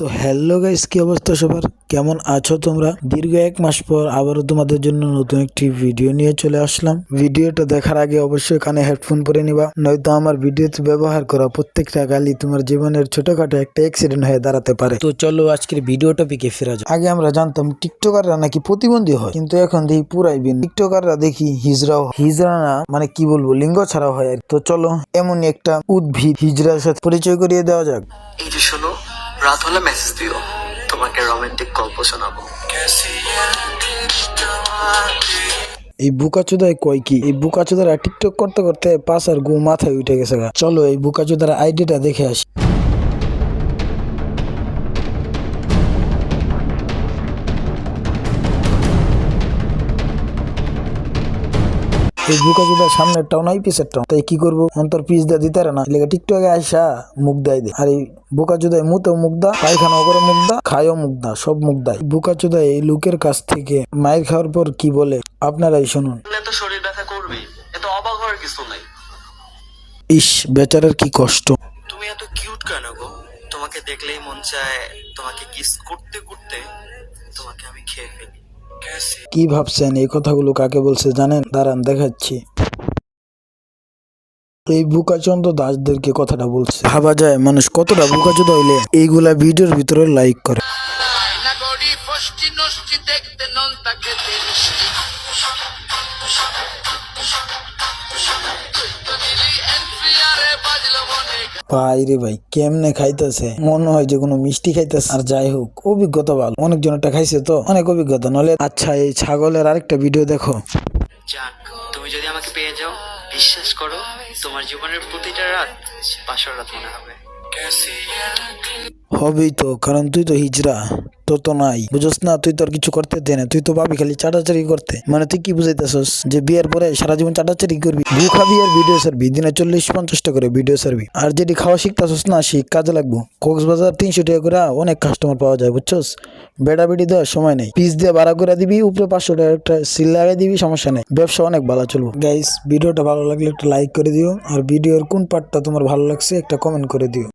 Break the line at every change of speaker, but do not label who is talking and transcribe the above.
তো hello guys কি অবস্থা সবার? কেমন আছো তোমরা? দীর্ঘ এক মাস পর আবারও তোমাদের জন্য নতুন একটি ভিডিও নিয়ে চলে আসলাম। ভিডিওটা দেখার আগে অবশ্যই কানে হেডফোন পরে নিবা, নয়তো আমার ভিডিওতে ব্যবহার করা প্রত্যেকটা গালি তোমার জীবনের ছোটখাটো একটা অ্যাক্সিডেন্ট হয়ে দাঁড়াতে পারে। তো চলো আজকের ভিডিও টপিকে ফেরা যাক। আগে আমরা জানতাম টিকটকাররা নাকি প্রতিবন্ধী হয়, কিন্তু এখন দেখি পুরাই বিন টিকটকাররা দেখি হিজরাও হিজরা না মানে কি বলব, লিঙ্গ ছাড়া হয় তো চলো এমনই একটা উদ্ভিদ হিজড়ার সাথে পরিচয় করিয়ে দেওয়া যাক।
এই যে শোনো রাত হলে মেসেজ দিও, তোমাকে রোমান্টিক গল্প শোনাবো।
এই বুকা বুকাচুদায় কয় কি? এই বুকা চুদারা টিকটক করতে করতে পাশ আর গু মাথায় উঠে গেছে। চলো এই বুকা চুদারা আইডিটা দেখে আসি। এই বুকাচুদার সামনেরটাও নাই পিছেরটাও। তাই কি করব? অন্তর পিস দিয়ে দিতে না। লেগে টিকটকে আইসা মুখ দেয় দে। আর এই বুকাচুদায় মুতেও মুখ দা পায়খানাও করে মুখ দা খায়ও মুখ দা সব মুখ দেয়। বুকাচুদায় এই লোকের কাছ থেকে মায়ের খাওয়ার পর কি বলে আপনারাই শুনুন।
তো শরীর ব্যথা করবেই। এত অবাক হওয়ার কিছু নাই।
ইস বেচারার কি কষ্ট।
তুমি এত কিউট কেন গো? তোমাকে দেখলেই মন চায় তোমাকে কিস করতে করতে তোমাকে আমি খেয়ে ফেলি।
কি ভাবছেন? এই কথাগুলো কাকে বলছে জানেন? দাঁড়ান, দেখাচ্ছি। এই বুকাচন্দ দাসদেরকে কথাটা বলছে। ভাবা যায়, মানুষ কতটা বুকাচোদ হইলে এইগুলা ভিডিওর ভিতরে লাইক করে।
দেখতে নন
ভাই রে ভাই কেমনে খাইতেছে? মনে হয় যে কোনো মিষ্টি খাইতেছে। আর যাই হোক অভিজ্ঞতা ভালো। অনেকজন এটা খাইছে তো অনেক অভিজ্ঞতা। নলে আচ্ছা এই ছাগলের আরেকটা ভিডিও দেখো।
তুমি যদি আমাকে পেয়ে যাও বিশ্বাস করো তোমার জীবনের প্রতিটা রাত বাসর রাত মনে হবে।
হবেই তো কারণ তুই তো হিজড়া। তোর তো নাই, বুঝস না, তুই তো আর কিছু করতে দে না, তুই তো পাবি খালি চাটাচারি করতে। মানে তুই কি বুঝাইতেছস যে বিয়ের পরে সারা জীবন চাটাচারি করবি? গু খাবি আর ভিডিও সারবি দিনে চল্লিশ পঞ্চাশটা করে ভিডিও সারবি আর যেটি খাওয়া শিখতেছস না শিখ কাজে লাগবো। কক্সবাজার তিনশো টাকা করে অনেক কাস্টমার পাওয়া যায়, বুঝছস? বেড়া বেড়ি দেওয়ার সময় নেই। পিস দিয়ে ভাড়া করে দিবি, উপরে পাঁচশো টাকা একটা সিল লাগাই দিবি, সমস্যা নেই। ব্যবসা অনেক ভালো চলবো। গাইস ভিডিওটা ভালো লাগলে একটা লাইক করে দিও, আর ভিডিওর কোন পার্টটা তোমার ভালো লাগছে, একটা কমেন্ট করে দিও।